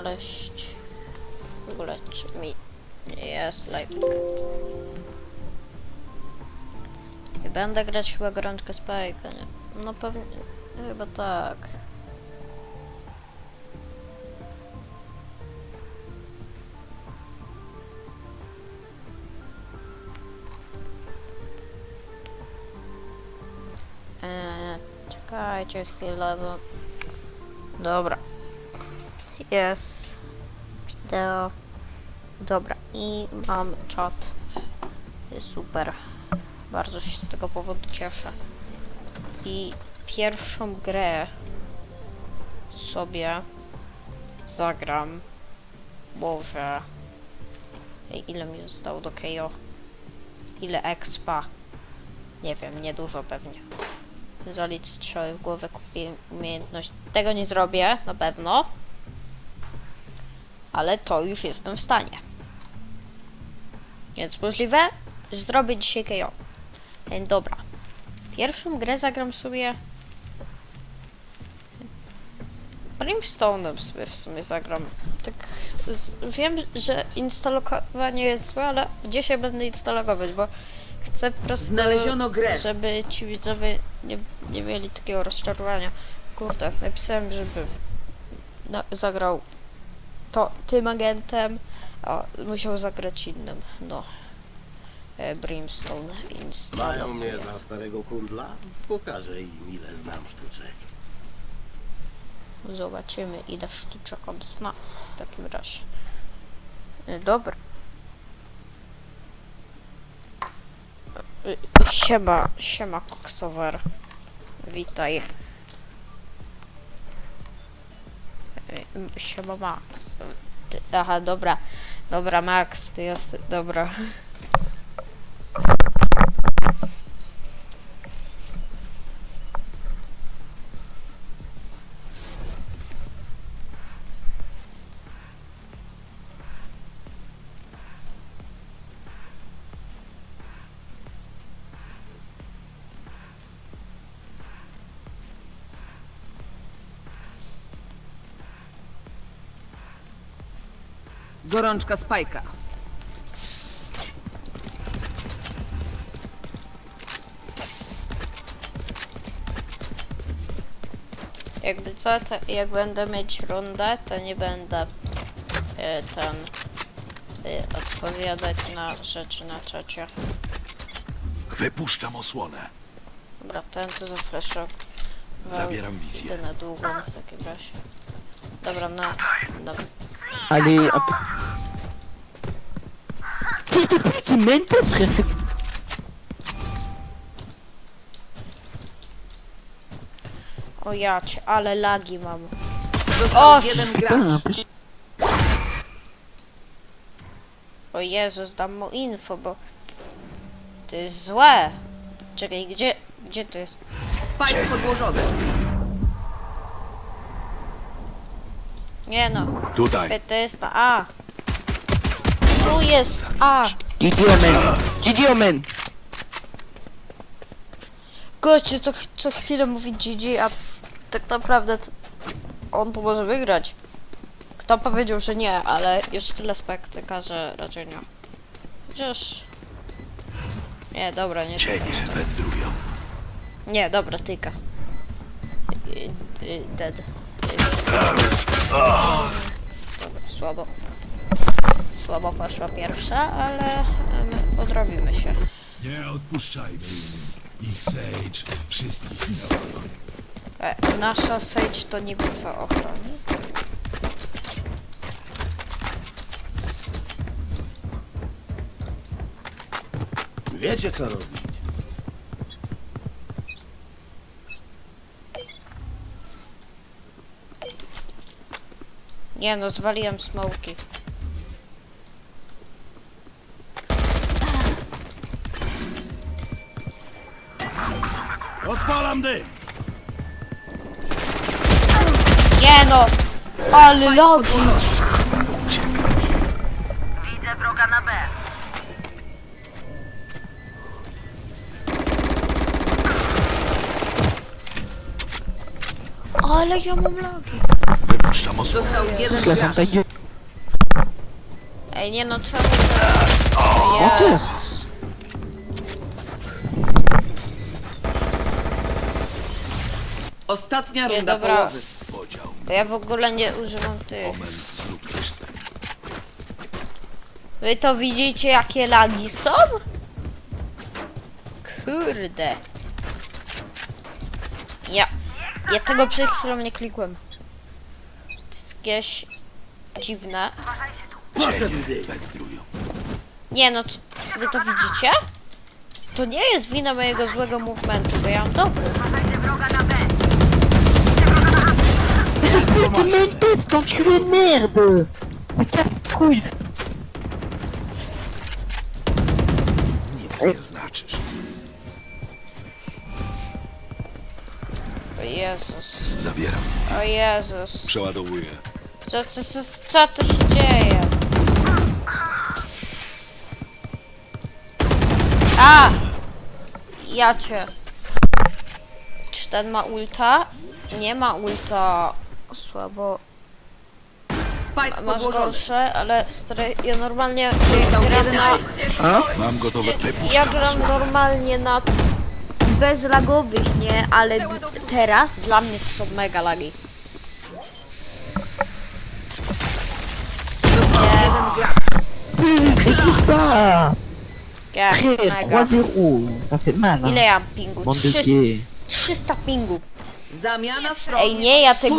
znaleźć w ogóle czy mi jest like I będę grać chyba gorączkę Spike'a, nie? No pewnie, chyba tak. Eee, czekajcie chwilę, bo... Dobra. Jest. Wideo. Dobra. I mam czat. Jest super. Bardzo się z tego powodu cieszę. I pierwszą grę sobie zagram. Boże. Ej, ile mi zostało do KO? Ile expa? Nie wiem, niedużo pewnie. Zalić strzały w głowę, kupię umiejętność. Tego nie zrobię, na pewno. Ale to już jestem w stanie. Więc możliwe, że zrobię dzisiaj KO. E, Dobra. Pierwszą grę zagram sobie... Brimstone'em sobie w sumie zagram. Tak, wiem, że instalowanie jest złe, ale dzisiaj będę instalować, bo chcę po prostu... Znaleziono grę. Żeby ci widzowie nie, nie mieli takiego rozczarowania. Kurde, napisałem, żeby na, zagrał to tym agentem, a musiał zagrać innym. No. E, Brimstone install. Mają mnie za starego kundla? Pokażę im ile znam sztuczek. Zobaczymy ile sztuczek on zna w takim razie. E, Dobra. E, Siema, siema koksower. Witaj. Siema Max. Aha, dobra. Dobra Max, ty jest, dobra. Gorączka Spajka. Jakby co, to jak będę mieć rundę, to nie będę e, ten e, odpowiadać na rzeczy na czacie. Wypuszczam osłonę. Dobra, ten tu zafleszok. Zabieram wizję. Idę na długą w takim razie. Dobra, na... Dobra. Allez, hop. Fils de pas, frère. C'est O ja cię, ale lagi mam. Został O, jeden gracz. O Jezus, dam mu info, bo... To jest złe. Czekaj, gdzie... Gdzie to jest? Spajk podłożony. Nie no, Tutaj. to jest na A. Tu jest A. GG, Omen. GG, Omen. Gościu co, ch- co chwilę mówi GG, a tak naprawdę to on to może wygrać. Kto powiedział, że nie, ale już tyle spektyka, że raczej nie. Chociaż... Nie, dobra, nie. Cienie wędrują. Nie, dobra, tyka. Y, y, Dead. Y, Słabo poszła pierwsza, ale em, odrobimy się. Nie odpuszczajmy im. Ich Sage wszystkich minął. E, nasza Sage to niby co ochroni? Wiecie co robić. Nie no, zwaliłem smoki. Odpalam dym! Nie no! Ale logi! Widzę wroga na B. Ale ja mam logi! Puszczam osłonę. Został jeden Sklepem gracz. będzie. Ej, nie no, czemu to... O ty! Jezus. Ostatnia Nie, runda dobra. połowy. Podział. Bo ja w ogóle nie używam tych. Omen, zrób coś z tym. Wy to widzicie jakie lagi są? Kurde. Ja. Ja tego przed chwilą nie klikłem. To jest jakieś dziwne. Cienie wędrują. Nie no, czy wy to widzicie? To nie jest wina mojego złego movementu, bo ja mam dobry. Pretty Mentes, d'enculé de merde! Ça casse couille! Nic nie znaczysz. O Jezus. Zabieram. O Jezus. Przeładowuję. Co, co, co, co to się dzieje? A! Ja cię. Czy ten ma ulta? Nie ma ulta. Słabo. Spike Masz podłożony. gorsze, ale stary, ja normalnie gram na... wróg. Mam gotowe. Wypuszczam Ja gram normalnie na bezlagowych, nie? Ale d- teraz dla mnie to są mega lagi. Nie, Frère, mega. 3-0! Ça fait mal, Ile ja mam pingu? Bande de 300, gays. 300 pingu. Zamiana stron. Ej, nie, ja tego